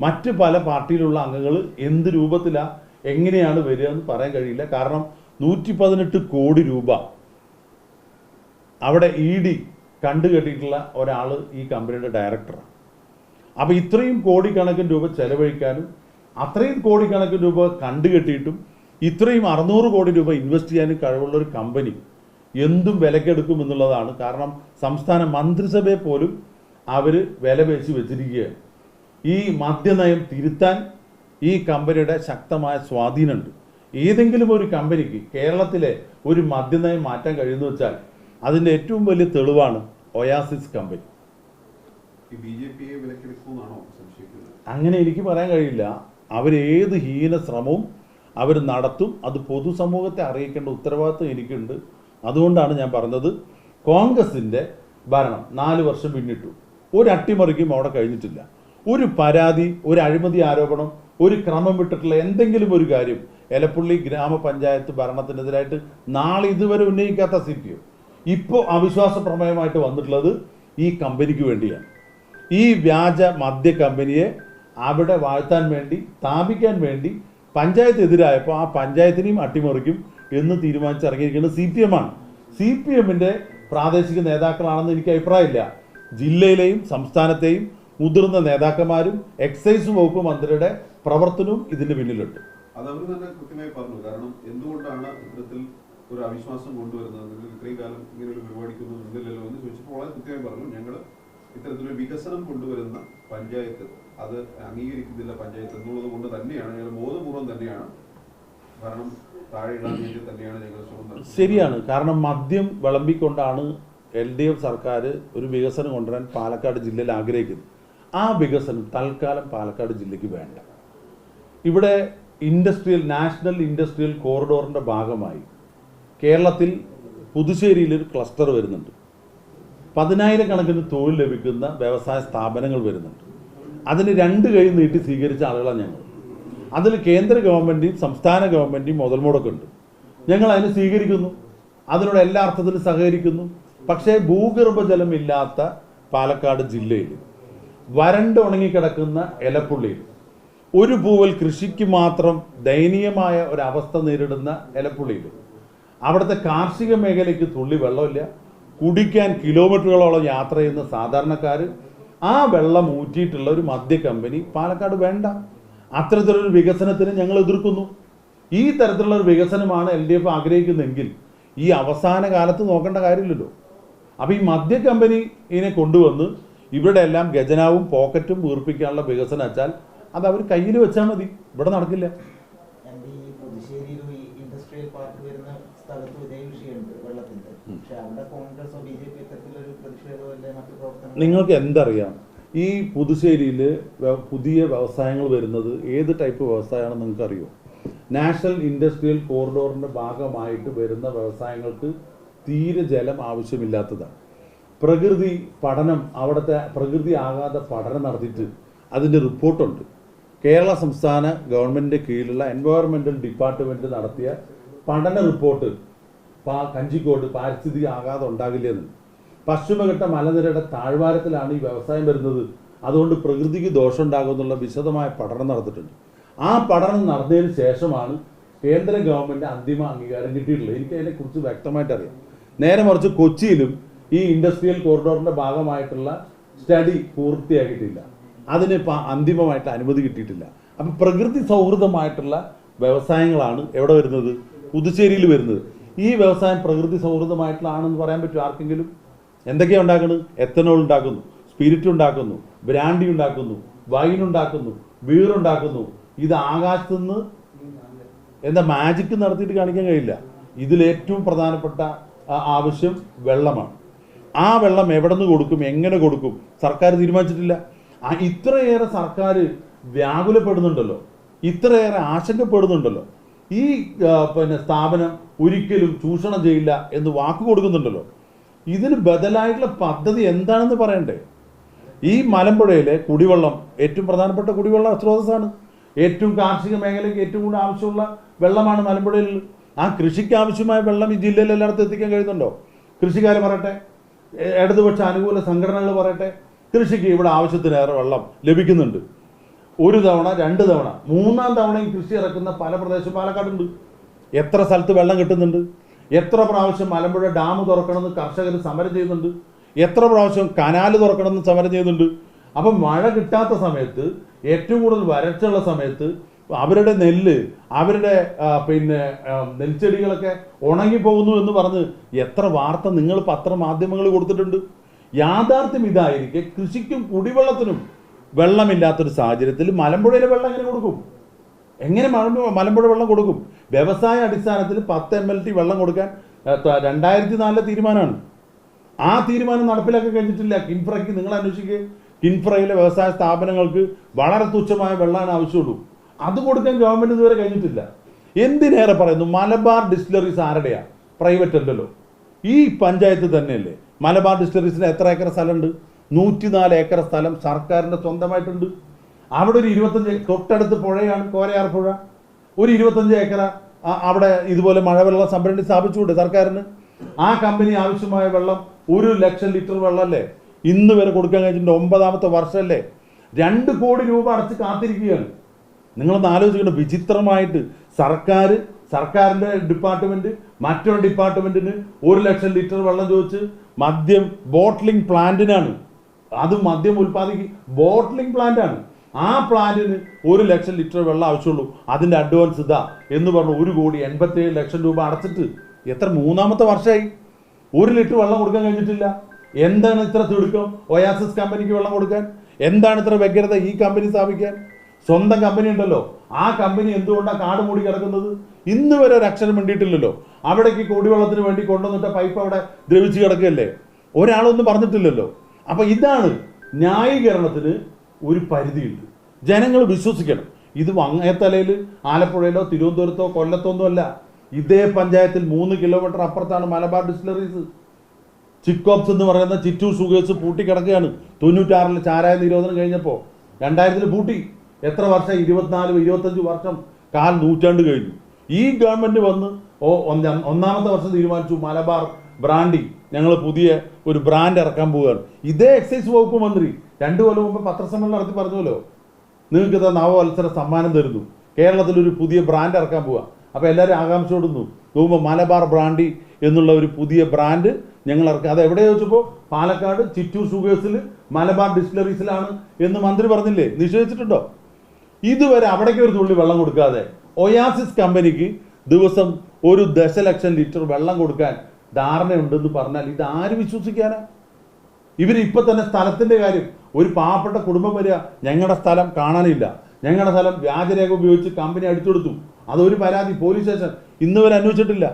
മറ്റ് പല പാർട്ടിയിലുള്ള അംഗങ്ങൾ എന്ത് രൂപത്തിലാണ് എങ്ങനെയാണ് വരിക എന്ന് പറയാൻ കഴിയില്ല. കാരണം നൂറ്റി പതിനെട്ട് കോടി രൂപ അവിടെ ഇ ഡി കണ്ടുകെട്ടിയിട്ടുള്ള ഒരാൾ ഈ കമ്പനിയുടെ ഡയറക്ടറാണ്. അപ്പോൾ ഇത്രയും കോടിക്കണക്കിന് രൂപ ചെലവഴിക്കാനും അത്രയും കോടിക്കണക്കിന് രൂപ കണ്ടുകെട്ടിയിട്ടും ഇത്രയും അറുന്നൂറ് കോടി രൂപ ഇൻവെസ്റ്റ് ചെയ്യാനും കഴിവുള്ള ഒരു കമ്പനി എന്തും വിലക്കെടുക്കും എന്നുള്ളതാണ്. കാരണം സംസ്ഥാന മന്ത്രിസഭയെ പോലും അവർ വില വെച്ച് വെച്ചിരിക്കുകയാണ്. ഈ മദ്യനയം തിരുത്താൻ ഈ കമ്പനിയുടെ ശക്തമായ സ്വാധീനമുണ്ട്. ഏതെങ്കിലും ഒരു കമ്പനിക്ക് കേരളത്തിലെ ഒരു മദ്യനയം മാറ്റാൻ കഴിയുമെന്ന് വെച്ചാൽ അതിന്റെ ഏറ്റവും വലിയ തെളിവാണ് ഒയാസിസ് കമ്പനി. അങ്ങനെ എനിക്ക് പറയാൻ കഴിയില്ല. അവരേത് ഹീന ശ്രമവും അവർ നടത്തും. അത് പൊതുസമൂഹത്തെ അറിയിക്കേണ്ട ഉത്തരവാദിത്വം എനിക്കുണ്ട്. അതുകൊണ്ടാണ് ഞാൻ പറഞ്ഞത് കോൺഗ്രസിന്റെ ഭരണം നാല് വർഷം പിന്നിട്ടു. ഒരു അട്ടിമറിക്കും അവിടെ കഴിഞ്ഞിട്ടില്ല. ഒരു പരാതി ഒരു അഴിമതി ആരോപണം ഒരു ക്രമം വിട്ടിട്ടുള്ള എന്തെങ്കിലും ഒരു കാര്യം എലപ്പുള്ളി ഗ്രാമപഞ്ചായത്ത് ഭരണത്തിനെതിരായിട്ട് നാളെ ഇതുവരെ ഉന്നയിക്കാത്ത സി പി എം ഇപ്പോൾ അവിശ്വാസ പ്രമേയമായിട്ട് വന്നിട്ടുള്ളത് ഈ കമ്പനിക്ക് വേണ്ടിയാണ്. ഈ വ്യാജ മദ്യ കമ്പനിയെ അവിടെ വാഴ്ത്താൻ വേണ്ടി സ്ഥാപിക്കാൻ വേണ്ടി പഞ്ചായത്ത് എതിരായപ്പോൾ ആ പഞ്ചായത്തിനെയും അട്ടിമറിക്കും എന്ന് തീരുമാനിച്ചിറങ്ങിയിരിക്കുന്നത് സി പി എമ്മാണ് സി പി എമ്മിന്റെ പ്രാദേശിക നേതാക്കളാണെന്ന് എനിക്ക് അഭിപ്രായമില്ല. ജില്ലയിലെയും സംസ്ഥാനത്തെയും മുതിർന്ന നേതാക്കന്മാരും എക്സൈസ് വകുപ്പ് മന്ത്രിയുടെ പ്രവർത്തനവും ഇതിന് പിന്നിലുണ്ട്. അത് അവർ തന്നെ കൃത്യമായി പറഞ്ഞു. കാരണം എന്തുകൊണ്ടാണ് ഇത്തരത്തിൽ ഒരു അവിശ്വാസം കൊണ്ടുവരുന്നത്? നിങ്ങൾ ഇത്രയും കാലം ഇങ്ങനെ ഒരു പരിപാടിക്കൊന്നും നിന്നില്ലല്ലോ എന്ന് ചോദിച്ചപ്പോൾ വളരെ കൃത്യമായി പറഞ്ഞു. ഞങ്ങൾ ഇത്തരത്തിലൊരു വികസനം കൊണ്ടുവരുന്ന പഞ്ചായത്ത് അത് അംഗീകരിക്കുന്നില്ല പഞ്ചായത്ത് എന്നുള്ളത് കൊണ്ട് തന്നെയാണ് ഞങ്ങൾ ബോധപൂർവം തന്നെയാണ്. ഭരണം താഴെ ഇടാൻ വേണ്ടി തന്നെയാണ് ഞങ്ങൾ ശ്രമം ശരിയാണ്. കാരണം മദ്യം വിളമ്പിക്കൊണ്ടാണ് എൽ ഡി എഫ് സർക്കാർ ഒരു വികസനം കൊണ്ടുവരാൻ പാലക്കാട് ജില്ലയിൽ ആഗ്രഹിക്കുന്നത്. ആ വികസനം തൽക്കാലം പാലക്കാട് ജില്ലയ്ക്ക് വേണ്ട. ഇവിടെ ഇൻഡസ്ട്രിയൽ നാഷണൽ ഇൻഡസ്ട്രിയൽ കോറിഡോറിന്റെ ഭാഗമായി കേരളത്തിൽ പുതുശ്ശേരിയിൽ ഒരു ക്ലസ്റ്റർ വരുന്നുണ്ട്. പതിനായിരം കണക്കിന് തൊഴിൽ ലഭിക്കുന്ന വ്യവസായ സ്ഥാപനങ്ങൾ വരുന്നുണ്ട്. അതിന് രണ്ട് കൈ നീട്ടി സ്വീകരിച്ച ആളുകളാണ് ഞങ്ങൾ. അതിൽ കേന്ദ്ര ഗവൺമെന്റും സംസ്ഥാന ഗവൺമെന്റും മുതൽ മുടക്കുണ്ട് ഞങ്ങൾ അതിനെ സ്വീകരിക്കുന്നു. അതിനോട് എല്ലാ അർത്ഥത്തിലും സഹകരിക്കുന്നു. പക്ഷേ ഭൂഗർഭജലമില്ലാത്ത പാലക്കാട് ജില്ലയിൽ വരണ്ട് ഉണങ്ങിക്കിടക്കുന്ന ഇലപ്പുള്ളിയിൽ ഒരു പൂവൽ കൃഷിക്ക് മാത്രം ദയനീയമായ ഒരവസ്ഥ നേരിടുന്ന ഇലപ്പുള്ളിയിൽ അവിടുത്തെ കാർഷിക മേഖലയ്ക്ക് തുള്ളി വെള്ളമില്ല. കുടിക്കാൻ കിലോമീറ്ററുകളോളം യാത്ര ചെയ്യുന്ന സാധാരണക്കാർ ആ വെള്ളം ഊറ്റിയിട്ടുള്ള ഒരു മദ്യ കമ്പനി പാലക്കാട് വേണ്ട. അത്തരത്തിലൊരു വികസനത്തിന് ഞങ്ങൾ എതിർക്കുന്നു. ഈ തരത്തിലുള്ള ഒരു വികസനമാണ് എൽ ഡി എഫ് ആഗ്രഹിക്കുന്നതെങ്കിൽ ഈ അവസാന കാലത്ത് നോക്കേണ്ട കാര്യമില്ലല്ലോ. അപ്പോൾ ഈ മദ്യ കമ്പനി ഇതിനെ കൊണ്ടുവന്ന് ഇവരുടെ എല്ലാം ഗജനാവും പോക്കറ്റും വീർപ്പിക്കാനുള്ള വികസനം വെച്ചാൽ അത് അവർ കയ്യിൽ വെച്ചാൽ മതി. ഇവിടെ നടക്കില്ല. നിങ്ങൾക്ക് എന്തറിയാം? ഈ പുതുശ്ശേരിയിൽ പുതിയ വ്യവസായങ്ങൾ വരുന്നത് ഏത് ടൈപ്പ് വ്യവസായമാണെന്ന് നിങ്ങൾക്ക് അറിയോ നാഷണൽ ഇൻഡസ്ട്രിയൽ കോറിഡോറിന്റെ ഭാഗമായിട്ട് വരുന്ന വ്യവസായങ്ങൾക്ക് തീരെ ജലം ആവശ്യമില്ലാത്തതാണ്. പ്രകൃതി പഠനം അവിടുത്തെ പ്രകൃതി ആഘാത പഠനം നടത്തിയിട്ട് അതിന്റെ റിപ്പോർട്ടുണ്ട്. കേരള സംസ്ഥാന ഗവൺമെന്റിന്റെ കീഴിലുള്ള എൻവയോൺമെന്റൽ ഡിപ്പാർട്ട്മെന്റ് നടത്തിയ പഠന റിപ്പോർട്ട് പാ കഞ്ചിക്കോട് പാരിസ്ഥിതിക ആഘാതം ഉണ്ടാകില്ലെന്ന് പശ്ചിമഘട്ട മലനിരയുടെ താഴ്വാരത്തിലാണ് ഈ വ്യവസായം വരുന്നത്. അതുകൊണ്ട് പ്രകൃതിക്ക് ദോഷം ഉണ്ടാകുമെന്നുള്ള വിശദമായ പഠനം നടത്തിയിട്ടുണ്ട്. ആ പഠനം നടന്നതിന് ശേഷമാണ് കേന്ദ്ര ഗവൺമെന്റ് അന്തിമ അംഗീകാരം കിട്ടിയിട്ടുള്ളത്. എനിക്ക് അതിനെക്കുറിച്ച് വ്യക്തമായിട്ട് അറിയാം നേരെ മറിച്ച് കൊച്ചിയിലും ഈ ഇൻഡസ്ട്രിയൽ കോറിഡോറിന്റെ ഭാഗമായിട്ടുള്ള സ്റ്റഡി പൂർത്തിയാക്കിയിട്ടില്ല. അതിന് ഇപ്പം അന്തിമമായിട്ട് അനുമതി കിട്ടിയിട്ടില്ല. അപ്പം പ്രകൃതി സൗഹൃദമായിട്ടുള്ള വ്യവസായങ്ങളാണ് എവിടെ വരുന്നത്? പുതുച്ചേരിയിൽ വരുന്നത്. ഈ വ്യവസായം പ്രകൃതി സൗഹൃദമായിട്ടുള്ളതാണെന്ന് പറയാൻ പറ്റും ആർക്കെങ്കിലും? എന്തൊക്കെയാണ് ഉണ്ടാക്കുന്നത് എത്തനോൾ ഉണ്ടാക്കുന്നു സ്പിരിറ്റ് ഉണ്ടാക്കുന്നു ബ്രാൻഡി ഉണ്ടാക്കുന്നു വൈൻ ഉണ്ടാക്കുന്നു ബീർ ഉണ്ടാക്കുന്നു. ഇത് ആകാശത്തുനിന്ന് എന്താ മാജിക്ക് നടത്തിയിട്ട് കാണിക്കാൻ കഴിയില്ല. ഇതിലേറ്റവും പ്രധാനപ്പെട്ട ആവശ്യം വെള്ളമാണ്. ആ വെള്ളം എവിടെ നിന്ന് കൊടുക്കും എങ്ങനെ കൊടുക്കും? സർക്കാർ തീരുമാനിച്ചിട്ടില്ല. ആ ഇത്രയേറെ സർക്കാർ വ്യാകുലപ്പെടുന്നുണ്ടല്ലോ. ഇത്രയേറെ ആശങ്കപ്പെടുന്നുണ്ടല്ലോ. ഈ പിന്നെ സ്ഥാപനം ഒരിക്കലും ചൂഷണം ചെയ്യില്ല എന്ന് വാക്ക് കൊടുക്കുന്നുണ്ടല്ലോ. ഇതിന് ബദലായിട്ടുള്ള പദ്ധതി എന്താണെന്ന് പറയണ്ടേ? ഈ മലമ്പുഴയിലെ കുടിവെള്ളം ഏറ്റവും പ്രധാനപ്പെട്ട കുടിവെള്ള സ്രോതസ്സാണ്. ഏറ്റവും കാർഷിക മേഖലയ്ക്ക് ഏറ്റവും കൂടുതൽ ആവശ്യമുള്ള വെള്ളമാണ് മലമ്പുഴയിൽ. ആ കൃഷിക്ക് ആവശ്യമായ വെള്ളം ഈ ജില്ലയിൽ എല്ലായിടത്തും എത്തിക്കാൻ കഴിയുന്നുണ്ടോ? കൃഷിക്കാർ പറയട്ടെ. ഇടതുപക്ഷ അനുകൂല സംഘടനകൾ പറയട്ടെ കൃഷിക്ക് ഇവിടെ ആവശ്യത്തിനേറെ വെള്ളം ലഭിക്കുന്നുണ്ട്. ഒരു തവണ രണ്ട് തവണ മൂന്നാം തവണയും കൃഷി ഇറക്കുന്ന പല പ്രദേശം പാലക്കാടുണ്ട്. എത്ര സ്ഥലത്ത് വെള്ളം കിട്ടുന്നുണ്ട്? എത്ര പ്രാവശ്യം മലമ്പുഴ ഡാം തുറക്കണമെന്ന് കർഷകർ സമരം ചെയ്യുന്നുണ്ട്? എത്ര പ്രാവശ്യം കനാൽ തുറക്കണമെന്ന് സമരം ചെയ്യുന്നുണ്ട്? അപ്പം മഴ കിട്ടാത്ത സമയത്ത് ഏറ്റവും കൂടുതൽ വരൾച്ചയുള്ള സമയത്ത് അവരുടെ നെല്ല് അവരുടെ പിന്നെ നെൽച്ചെടികളൊക്കെ ഉണങ്ങിപ്പോകുന്നു എന്ന് പറഞ്ഞ് എത്ര വാർത്ത നിങ്ങൾ പത്രമാധ്യമങ്ങൾ കൊടുത്തിട്ടുണ്ട്. യാഥാർത്ഥ്യം ഇതായിരിക്കെ കൃഷിക്കും കുടിവെള്ളത്തിനും വെള്ളമില്ലാത്തൊരു സാഹചര്യത്തിൽ മലമ്പുഴയിലെ വെള്ളം എങ്ങനെ കൊടുക്കും? എങ്ങനെ മലമ്പുഴ വെള്ളം കൊടുക്കും? വ്യവസായ അടിസ്ഥാനത്തിൽ പത്ത് എം എൽ ടി വെള്ളം കൊടുക്കാൻ രണ്ടായിരത്തി നാലിലെ തീരുമാനമാണ്. ആ തീരുമാനം നടപ്പിലാക്കി കഴിഞ്ഞിട്ടില്ല. കിൻഫ്രയ്ക്ക് നിങ്ങൾ അന്വേഷിക്കുക കിൻഫ്രയിലെ വ്യവസായ സ്ഥാപനങ്ങൾക്ക് വളരെ തുച്ഛമായ വെള്ളമാണ് ആവശ്യമുള്ളൂ. അത് കൊടുക്കാൻ ഗവൺമെന്റ് ഇതുവരെ കഴിഞ്ഞിട്ടില്ല. എന്തിനേറെ പറയുന്നു? മലബാർ ഡിസ്റ്റിലറീസ് ആരുടെയാ? പ്രൈവറ്റ് അല്ലല്ലോ. ഈ പഞ്ചായത്ത് തന്നെയല്ലേ. മലബാർ ഡിസ്റ്റിലറീസിന് എത്ര ഏക്കർ സ്ഥലമുണ്ട്? നൂറ്റിനാല് ഏക്കർ സ്ഥലം സർക്കാരിന്റെ സ്വന്തമായിട്ടുണ്ട്. അവിടെ ഒരു ഇരുപത്തഞ്ച് തൊട്ടടുത്ത് പുഴയാണ് കോരയാർ പുഴ. ഒരു ഇരുപത്തഞ്ച് ഏക്കർ അവിടെ ഇതുപോലെ മഴവെള്ള സംഭരണി സ്ഥാപിച്ചുകൊണ്ട് സർക്കാരിന്. ആ കമ്പനി ആവശ്യമായ വെള്ളം ഒരു ലക്ഷം ലിറ്റർ വെള്ളമല്ലേ ഇന്ന് വരെ കൊടുക്കാൻ കഴിഞ്ഞിട്ടുണ്ട് ഒമ്പതാമത്തെ വർഷമല്ലേ രണ്ട് കോടി രൂപ അടച്ച് കാത്തിരിക്കുകയാണ്. നിങ്ങളൊന്ന് ആലോചിക്കണം വിചിത്രമായിട്ട് സർക്കാർ സർക്കാരിന്റെ ഡിപ്പാർട്ട്മെന്റ് മറ്റൊരു ഡിപ്പാർട്ട്മെന്റിന് ഒരു ലക്ഷം ലിറ്റർ വെള്ളം ചോദിച്ച് മദ്യം ബോട്ട്ലിംഗ് പ്ലാന്റിനാണ്. അത് മദ്യം ഉൽപ്പാദിക്കും ബോട്ട്ലിംഗ് പ്ലാന്റാണ്. ആ പ്ലാന്റിന് ഒരു ലക്ഷം ലിറ്റർ വെള്ളം ആവശ്യമുള്ളൂ. അതിന്റെ അഡ്വാൻസ് ഇതാ എന്ന് പറഞ്ഞു ഒരു കോടി എൺപത്തേഴ് ലക്ഷം രൂപ അടച്ചിട്ട്. എത്ര മൂന്നാമത്തെ വർഷമായി? ഒരു ലിറ്റർ വെള്ളം കൊടുക്കാൻ കഴിഞ്ഞിട്ടില്ല. എന്താണ് ഇത്ര തിടുക്കം? ഒയാസിസ് കമ്പനിക്ക് വെള്ളം കൊടുക്കാൻ? എന്താണ് ഇത്ര വ്യഗ്രത ഈ കമ്പനി സ്ഥാപിക്കാൻ? സ്വന്തം കമ്പനി ഉണ്ടല്ലോ. ആ കമ്പനി എന്തുകൊണ്ടാണ് കാട് മൂടി കിടക്കുന്നത്? ഇന്ന് വരെ ഒരു അക്ഷരം വേണ്ടിയിട്ടില്ലല്ലോ അവിടേക്ക് കുടിവെള്ളത്തിന് വേണ്ടി കൊണ്ടുവന്നിട്ട പൈപ്പ് അവിടെ ദ്രവിച്ച് കിടക്കുകയല്ലേ? ഒരാളൊന്നും പറഞ്ഞിട്ടില്ലല്ലോ. അപ്പൊ ഇതാണ് ന്യായീകരണത്തിന് ഒരു പരിധിയുണ്ട്. ജനങ്ങൾ വിശ്വസിക്കണം. ഇത് വങ്ങയത്തലയിൽ ആലപ്പുഴയിലോ തിരുവനന്തപുരത്തോ കൊല്ലത്തോ ഒന്നും അല്ല. ഇതേ പഞ്ചായത്തിൽ മൂന്ന് കിലോമീറ്റർ അപ്പുറത്താണ് മലബാർ ഡിസ്റ്റിലറീസ് ചിക്കോപ്സ് എന്ന് പറയുന്ന ചിറ്റു ഷുഗേഴ്സ് പൂട്ടിക്കിടക്കുകയാണ് തൊണ്ണൂറ്റാറിൽ ചാരായ നിരോധനം കഴിഞ്ഞപ്പോൾ രണ്ടായിരത്തിൽ പൂട്ടി. എത്ര വർഷം? ഇരുപത്തിനാല് ഇരുപത്തഞ്ച് വർഷം കാൽ നൂറ്റാണ്ട് കഴിഞ്ഞു. ഈ ഗവൺമെന്റ് വന്ന് ഓ ഒന്നാം ഒന്നാമത്തെ വർഷം തീരുമാനിച്ചു മലബാർ ബ്രാൻഡിങ് ഞങ്ങൾ പുതിയ ഒരു ബ്രാൻഡ് ഇറക്കാൻ പോവുകയാണ്. ഇതേ എക്സൈസ് വകുപ്പ് മന്ത്രി രണ്ട് കൊല്ലം മുമ്പ് പത്രസമ്മേളനം നടത്തി പറഞ്ഞല്ലോ നിങ്ങൾക്ക് ഇതാ നവവത്സര സമ്മാനം തരുന്നു. കേരളത്തിൽ ഒരു പുതിയ ബ്രാൻഡ് ഇറക്കാൻ പോവുക അപ്പോൾ എല്ലാവരും ആകാംക്ഷയോടുന്നു. നോക്കുമ്പോൾ മലബാർ ബ്രാൻഡി എന്നുള്ള ഒരു പുതിയ ബ്രാൻഡ് ഞങ്ങൾ ഇറക്കുക അത് എവിടെ ചോദിച്ചപ്പോൾ പാലക്കാട് ചിറ്റൂർ ഷുഗേഴ്സിൽ മലബാർ ഡിസ്റ്റിലറീസിലാണ് എന്ന് മന്ത്രി പറഞ്ഞില്ലേ? നിഷേധിച്ചിട്ടുണ്ടോ? ഇതുവരെ അവിടേക്ക് ഒരു തുള്ളി വെള്ളം കൊടുക്കാതെ ഒയാസിസ് കമ്പനിക്ക് ദിവസം ഒരു ദശലക്ഷം ലിറ്റർ വെള്ളം കൊടുക്കാൻ ധാരണയുണ്ടെന്ന് പറഞ്ഞാൽ ഇത് ആര് വിശ്വസിക്കാനാ? ഇവർ ഇപ്പൊ തന്നെ സ്ഥലത്തിന്റെ കാര്യം. ഒരു പാവപ്പെട്ട കുടുംബം വരിക ഞങ്ങളുടെ സ്ഥലം കാണാനില്ല. ഞങ്ങളുടെ സ്ഥലം വ്യാജരേഖ ഉപയോഗിച്ച് കമ്പനി അടിച്ചെടുത്തു. അതൊരു പരാതി പോലീസ് സ്റ്റേഷൻ. ഇന്ന് വരെ അന്വേഷിച്ചിട്ടില്ല.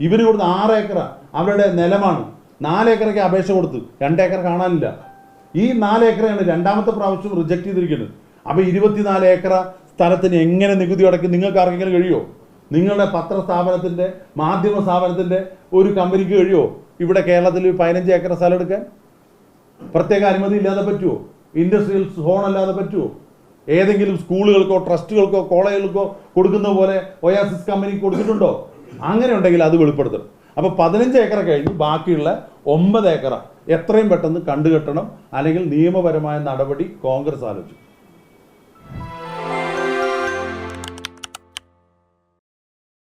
ഇവർ കൊടുത്ത് ആറ് ഏക്കറ. അവരുടെ നിലമാണ്. നാല് ഏക്കറയ്ക്ക് അപേക്ഷ കൊടുത്ത്. രണ്ടേക്കർ കാണാനില്ല. ഈ നാല് ഏക്കറയാണ് രണ്ടാമത്തെ പ്രാവശ്യം റിജക്ട് ചെയ്തിരിക്കുന്നത്. അപ്പൊ ഇരുപത്തിനാല് ഏക്കർ സ്ഥലത്തിന് എങ്ങനെ നികുതി അടക്കി നിങ്ങൾക്ക് ആർക്കെങ്കിലും കഴിയോ? നിങ്ങളുടെ പത്രസ്ഥാപനത്തിന്റെ മാധ്യമ സ്ഥാപനത്തിന്റെ ഒരു കമ്പനിക്ക് കഴിയോ? ഇവിടെ കേരളത്തിൽ പതിനഞ്ച് ഏക്കർ സ്ഥലം എടുക്കാൻ? പ്രത്യേക അനുമതി ഇല്ലാതെ പറ്റുമോ ഇൻഡസ്ട്രിയൽ സോൺ അല്ലാതെ പറ്റുമോ ഏതെങ്കിലും സ്കൂളുകൾക്കോ ട്രസ്റ്റുകൾക്കോ കോളേജുകൾക്കോ കൊടുക്കുന്ന പോലെ ഒയാസിസ് കമ്പനി കൊടുത്തിട്ടുണ്ടോ? അങ്ങനെ ഉണ്ടെങ്കിൽ അത് വെളിപ്പെടുത്തണം. അപ്പോൾ പതിനഞ്ച് ഏക്കർ കഴിഞ്ഞ് ബാക്കിയുള്ള ഒമ്പത് ഏക്കറ എത്രയും പെട്ടെന്ന് കണ്ടുകെട്ടണം. അല്ലെങ്കിൽ നിയമപരമായ നടപടി കോൺഗ്രസ് ആലോചിക്കും.